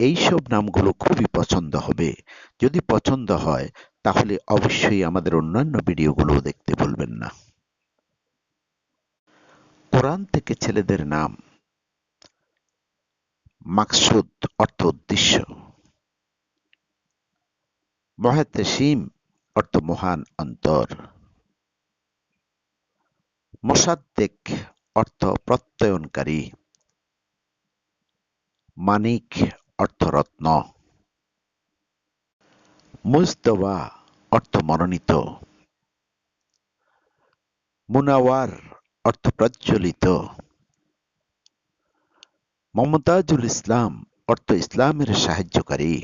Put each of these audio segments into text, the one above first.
এইসব নামগুলো খুবই পছন্দ হবে। যদি পছন্দ হয়, তাহলে অবশ্যই আমাদের অন্যান্য ভিডিওগুলো দেখতে ভুলবেন না। কোরআন থেকে ছেলেদের নাম। মাকসুদ অর্থ উদ্দেশ্য। মহাতেসিম অর্থ মহান অন্তর। মোসাদ্দেক অর্থ প্রত্যয়নকারী। মানিক অর্থরত্ন। মুজতবা অর্থ মনোনীত। মুনাওয়ার অর্থ প্রজ্বলিত। মমতাজুল ইসলাম অর্থ ইসলামের সাহায্যকারী।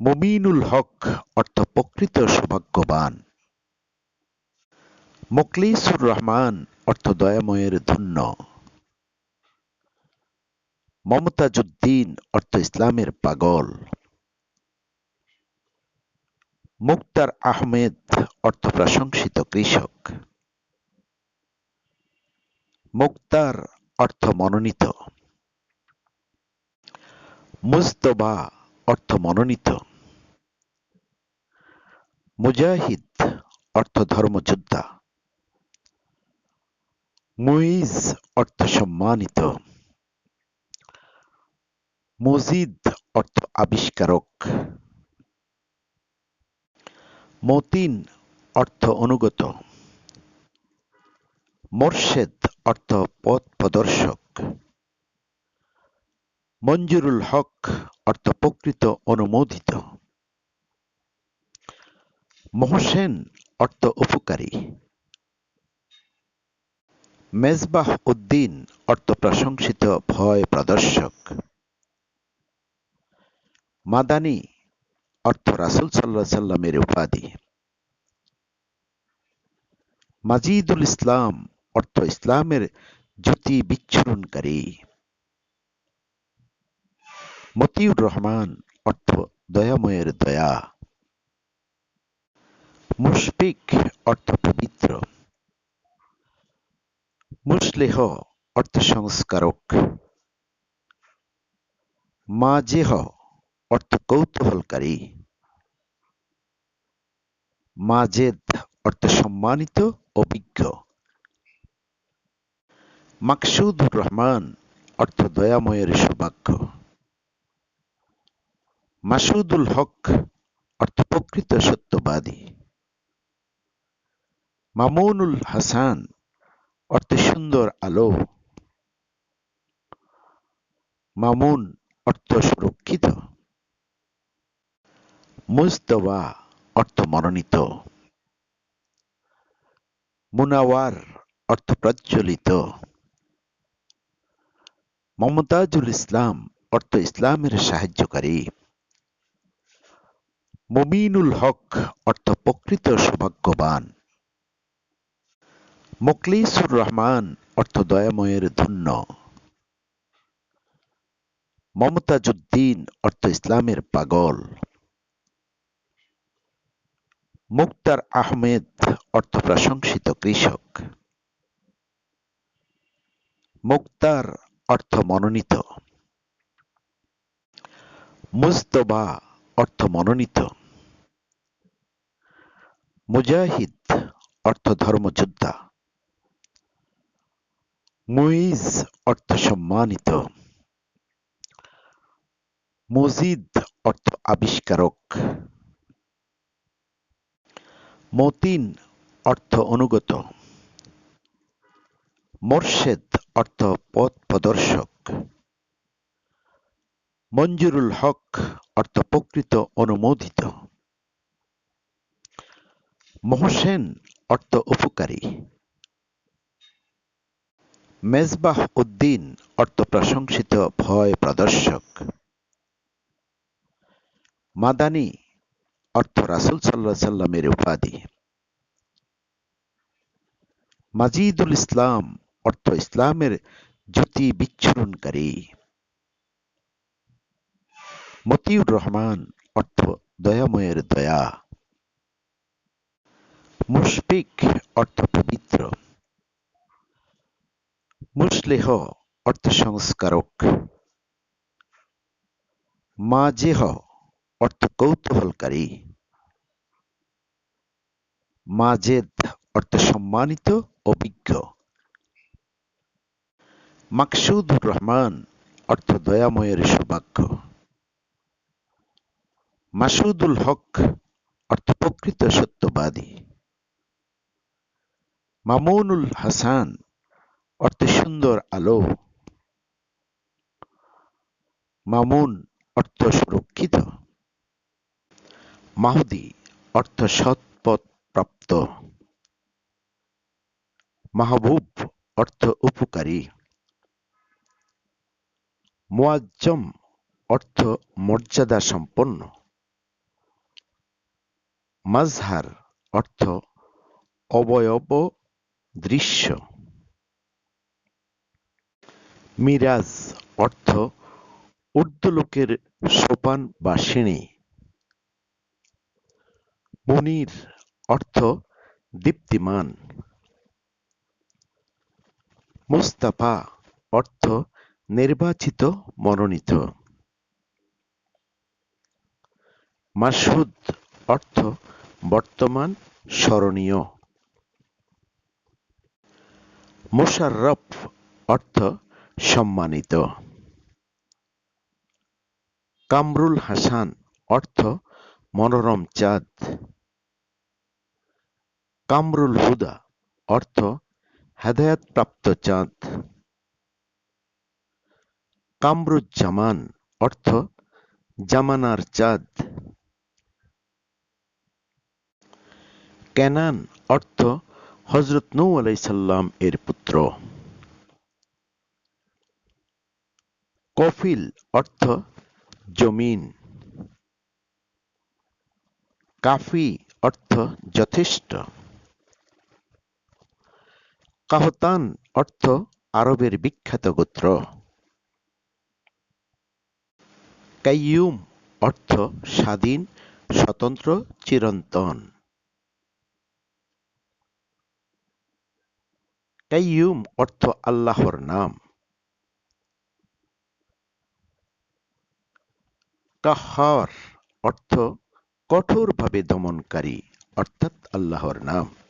মুমিনুল হক অর্থ প্রকৃত সৌভাগ্যবান। মুকলিসুর রহমান অর্থ দয়াময়ের ধন্য। মমতাজুদ্দিন অর্থ ইসলামের পাগল। মুক্তার আহমেদ অর্থ প্রশংসিত কৃষক। মুক্তার অর্থ মনোনীত। মুজতবা অর্থ মনোনীত। মুজাহিদ অর্থ ধর্মযোদ্ধা। মুইজ অর্থ সম্মানিত। মজিদ অর্থ আবিষ্কারক। মতিন অর্থ অনুগত। মোর্শেদ অর্থ পথ প্রদর্শক। মঞ্জুরুল হক অর্থ প্রকৃত অনুমোদিত। মোহসেন অর্থ উপকারী। মেজবাহ উদ্দিন অর্থ প্রশংসিত ভয় প্রদর্শক। মাদানী অর্থ রাসুল সাল্লাহ সাল্লামের উপাধি। মাজিদুল ইসলাম অর্থ ইসলামের জ্যোতি বিচ্ছুরণকারী। মতিউর রহমান অর্থ দয়াময়ের দয়া। মুশফিক অর্থ পবিত্র। মুসলেহ অর্থ সংস্কারক। মাজেহ অর্থ কৌতূহলকারী। মাজেদ অর্থ সম্মানিত, অভিজ্ঞ। মাকসুদুর রহমান অর্থ দয়াময়ের সৌভাগ্য। মাসুদুল হক অর্থ প্রকৃত সত্যবাদী। মামুনুল হাসান অর্থ সুন্দর আলো। মামুন অর্থ সুরক্ষিত। মুজতবা অর্থ মনোনীত। মুনাওয়ার অর্থ প্রজ্বলিত। মমতাজুল ইসলাম অর্থ ইসলামের সাহায্যকারী। মুমিনুল হক অর্থ প্রকৃত সৌভাগ্যবান। মুকলিসুর রহমান অর্থ দয়াময়ের ধন্য। মমতাজুদ্দিন অর্থ ইসলামের পাগল। মুক্তার আহমেদ অর্থ প্রশংসিত কৃষক। মুক্তার অর্থ মনোনীত মুজতবা অর্থ মনোনীত মুজাহিদ অর্থ ধর্মযোদ্ধা মুইজ অর্থ সম্মানিত মজিদ অর্থ আবিষ্কারক। মতিন অর্থ অনুগত। মোর্শেদ অর্থ পথ প্রদর্শক। মঞ্জুরুল হক অর্থ প্রকৃত অনুমোদিত। মহসেন অর্থ উপকারী। মেজবাহ উদ্দিন অর্থ প্রশংসিত ভয় প্রদর্শক। মাদানী অর্থ রাসুল সাল্লাহ সাল্লামের উপাধি। মাজিদুল ইসলাম অর্থ ইসলামের জ্যোতি বিচ্ছুরণকারী। মতিউর রহমান অর্থ দয়াময়ের দয়া। মুশফিক অর্থ পবিত্র। মুসলেহ অর্থ সংস্কারক। মাজেহ অর্থ কৌতূহলকারী। মাজেদ অর্থ সম্মানিত অভিজ্ঞ মাকসুদুর রহমান অর্থ দয়াময়ের সৌভাগ্য। মাসুদুল হক অর্থ প্রকৃত সত্যবাদী। মামুনুল হাসান অর্থ সুন্দর আলো। মামুন অর্থ সুরক্ষিত। মাহুদি অর্থ সৎপথ প্রাপ্ত। মাহবুব অর্থ উপকারী। মুয়াজ্জম অর্থ মর্যাদা সম্পন্ন। মাজহার অর্থ অবয়ব দৃশ্য। মিরাজ অর্থ ঊর্ধ্বলোকের সোপান বা সিঁড়ি। মুনির অর্থ দীপ্তিমান। মুস্তাফা অর্থ নির্বাচিত মনোনীত। মাসুদ অর্থ বর্তমান স্মরণীয়। মোশাররফ অর্থ সম্মানিত। কামরুল হাসান অর্থ মনোরম চাঁদ। কামরুল হুদা, অর্থ, হেদায়াতপ্রাপ্ত চাঁদ। কামরুজ্জামান, অর্থ, জামানার চাঁদ। কেনান, অর্থ হজরত নৌ আলাইসাল্লাম এর পুত্র। কফিল, অর্থ, জমিন। কাফি, অর্থ, যথেষ্ট। কাহতান অর্থ আরবের বিখ্যাত গোত্র। কাইয়ুম অর্থ স্বাধীন, স্বতন্ত্র, চিরন্তন। কাইয়ুম অর্থ আল্লাহর নাম। কাহার অর্থ কঠোরভাবে দমনকারী, অর্থাৎ আল্লাহর নাম।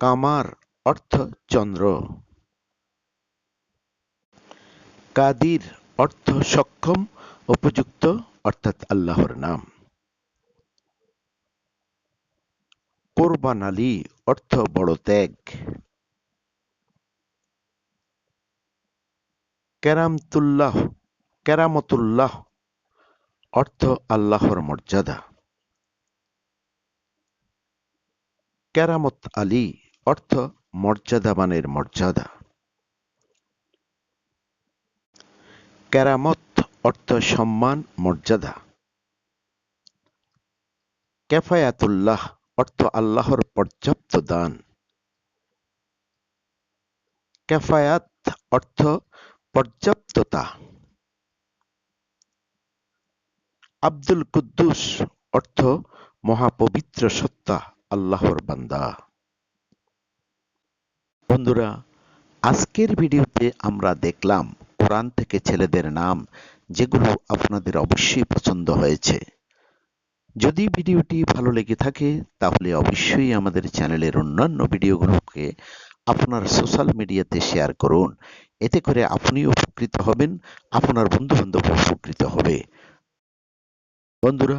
কামার অর্থ চন্দ্র। কাদির অর্থ সক্ষম, উপযুক্ত, অর্থাৎ আল্লাহর নাম। কোরবান আলী অর্থ বড় ত্যাগ। কেরামতুল্লাহ কেরামতুল্লাহ অর্থ আল্লাহর মর্যাদা। কেরামত আলী অর্থ মর্যাদাবানের মর্যাদা। কেরামত অর্থ সম্মান, মর্যাদা। কেফায়াতুল্লাহ অর্থ আল্লাহর পর্যাপ্ত দান। কেফায়াত অর্থ পর্যাপ্ততা। আব্দুল কুদ্দুস অর্থ মহাপবিত্র সত্তা, আল্লাহর বান্দা। বন্ধুরা, আজকের ভিডিওতে আমরা দেখলাম কোরআন থেকে ছেলেদের নাম, যেগুলো আপনাদের অবশ্যই পছন্দ হয়েছে। যদি ভিডিওটি ভালো লেগে থাকে, তাহলে অবশ্যই আমাদের চ্যানেলের অন্যান্য ভিডিওগুলোকে আপনার সোশ্যাল মিডিয়াতে শেয়ার করুন। এতে করে আপনিও উপকৃত হবেন, আপনার বন্ধু বান্ধব উপকৃত হবে। বন্ধুরা